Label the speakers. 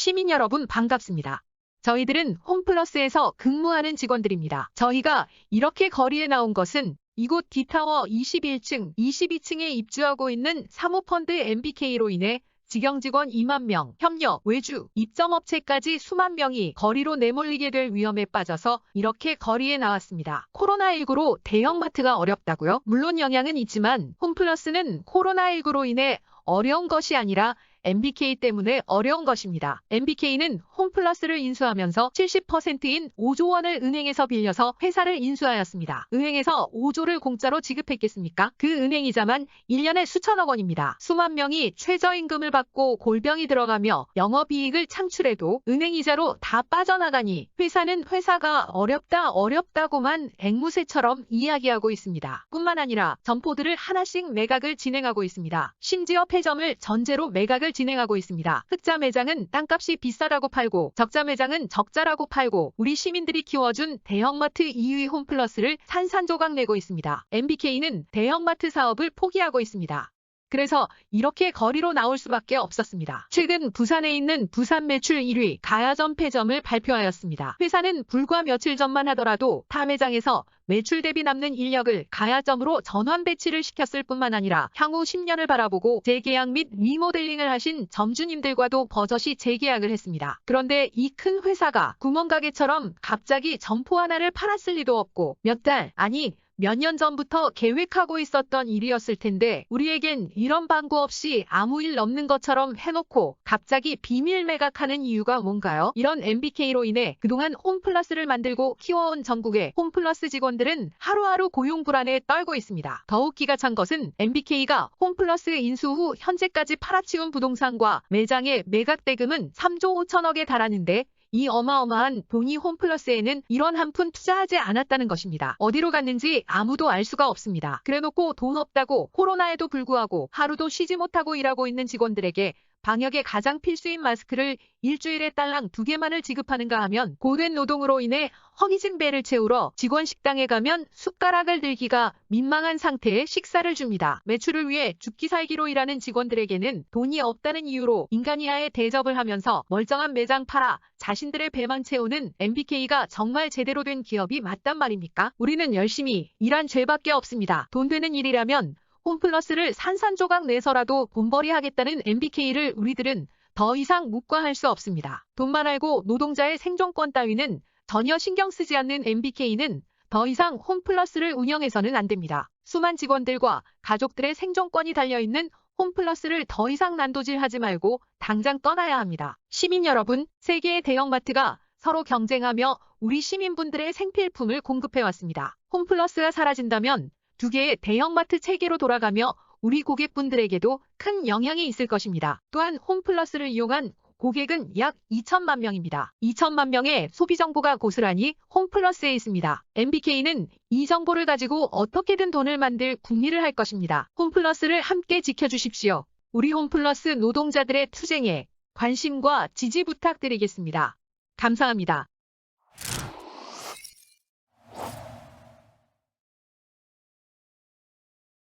Speaker 1: 시민 여러분 반갑습니다. 저희들은 홈플러스에서 근무하는 직원들입니다. 저희가 이렇게 거리에 나온 것은 이곳 D타워 21층, 22층에 입주하고 있는 사모펀드 MBK로 인해 직영 직원 2만 명, 협력, 외주, 입점업체까지 수만 명이 거리로 내몰리게 될 위험에 빠져서 이렇게 거리에 나왔습니다. 코로나19로 대형마트가 어렵다고요? 물론 영향은 있지만 홈플러스는 코로나19로 인해 어려운 것이 아니라 MBK 때문에 어려운 것입니다. MBK는 홈플러스를 인수하면서 70%인 5조 원을 은행에서 빌려서 회사를 인수하였습니다. 은행에서 5조를 공짜로 지급했겠습니까? 그 은행이자만 1년에 수천억 원입니다. 수만 명이 최저임금을 받고 골병이 들어가며 영업이익을 창출해도 은행이자로 다 빠져나가니 회사는 회사가 어렵다 어렵다고만 앵무새처럼 이야기하고 있습니다. 뿐만 아니라 점포들을 하나씩 매각을 진행하고 있습니다. 심지어 폐점을 전제로 매각을 진행하고 있습니다. 흑자 매장은 땅값이 비싸다고 팔고 적자 매장은 적자라고 팔고 우리 시민들이 키워준 대형마트 2위 홈플러스를 산산조각 내고 있습니다. MBK는 대형마트 사업을 포기하고 있습니다. 그래서 이렇게 거리로 나올 수밖에 없었습니다. 최근 부산에 있는 부산 매출 1위 가야점 폐점을 발표하였습니다. 회사는 불과 며칠 전만 하더라도 타 매장에서 매출 대비 남는 인력을 가야점으로 전환 배치를 시켰을 뿐만 아니라 향후 10년을 바라보고 재계약 및 리모델링을 하신 점주님들과도 버젓이 재계약을 했습니다. 그런데 이 큰 회사가 구멍가게처럼 갑자기 점포 하나를 팔았을 리도 없고 몇 달, 아니 몇 년 전부터 계획하고 있었던 일이었을 텐데 우리에겐 이런 방구 없이 아무 일 없는 것처럼 해놓고 갑자기 비밀 매각하는 이유가 뭔가요? 이런 MBK로 인해 그동안 홈플러스를 만들고 키워온 전국의 홈플러스 직원들은 하루하루 고용 불안에 떨고 있습니다. 더욱 기가 찬 것은 MBK가 홈플러스 인수 후 현재까지 팔아치운 부동산과 매장의 매각 대금은 3조 5천억에 달하는데 이 어마어마한 돈이 홈플러스에는 이런 한 푼 투자하지 않았다는 것입니다. 어디로 갔는지 아무도 알 수가 없습니다. 그래놓고 돈 없다고 코로나에도 불구하고 하루도 쉬지 못하고 일하고 있는 직원들에게 방역에 가장 필수인 마스크를 일주일에 딸랑 두 개만을 지급하는가 하면 고된 노동으로 인해 허기진 배를 채우러 직원 식당에 가면 숟가락을 들기가 민망한 상태의 식사를 줍니다. 매출을 위해 죽기 살기로 일하는 직원들에게는 돈이 없다는 이유로 인간이하에 대접을 하면서 멀쩡한 매장 팔아 자신들의 배만 채우는 MBK가 정말 제대로 된 기업이 맞단 말입니까? 우리는 열심히 일한 죄밖에 없습니다. 돈 되는 일이라면 홈플러스를 산산조각 내서라도 돈벌이 하겠다는 MBK를 우리들은 더 이상 묵과할 수 없습니다. 돈만 알고 노동자의 생존권 따위는 전혀 신경 쓰지 않는 MBK는 더 이상 홈플러스를 운영해서는 안 됩니다. 수만 직원들과 가족들의 생존권이 달려있는 홈플러스를 더 이상 난도질하지 말고 당장 떠나야 합니다. 시민 여러분, 세계의 대형마트가 서로 경쟁하며 우리 시민분들의 생필품을 공급해왔습니다. 홈플러스가 사라진다면 두 개의 대형마트 체계로 돌아가며 우리 고객분들에게도 큰 영향이 있을 것입니다. 또한 홈플러스를 이용한 고객은 약 2천만 명입니다. 2천만 명의 소비 정보가 고스란히 홈플러스에 있습니다. MBK는 이 정보를 가지고 어떻게든 돈을 만들 궁리를 할 것입니다. 홈플러스를 함께 지켜주십시오. 우리 홈플러스 노동자들의 투쟁에 관심과 지지 부탁드리겠습니다. 감사합니다.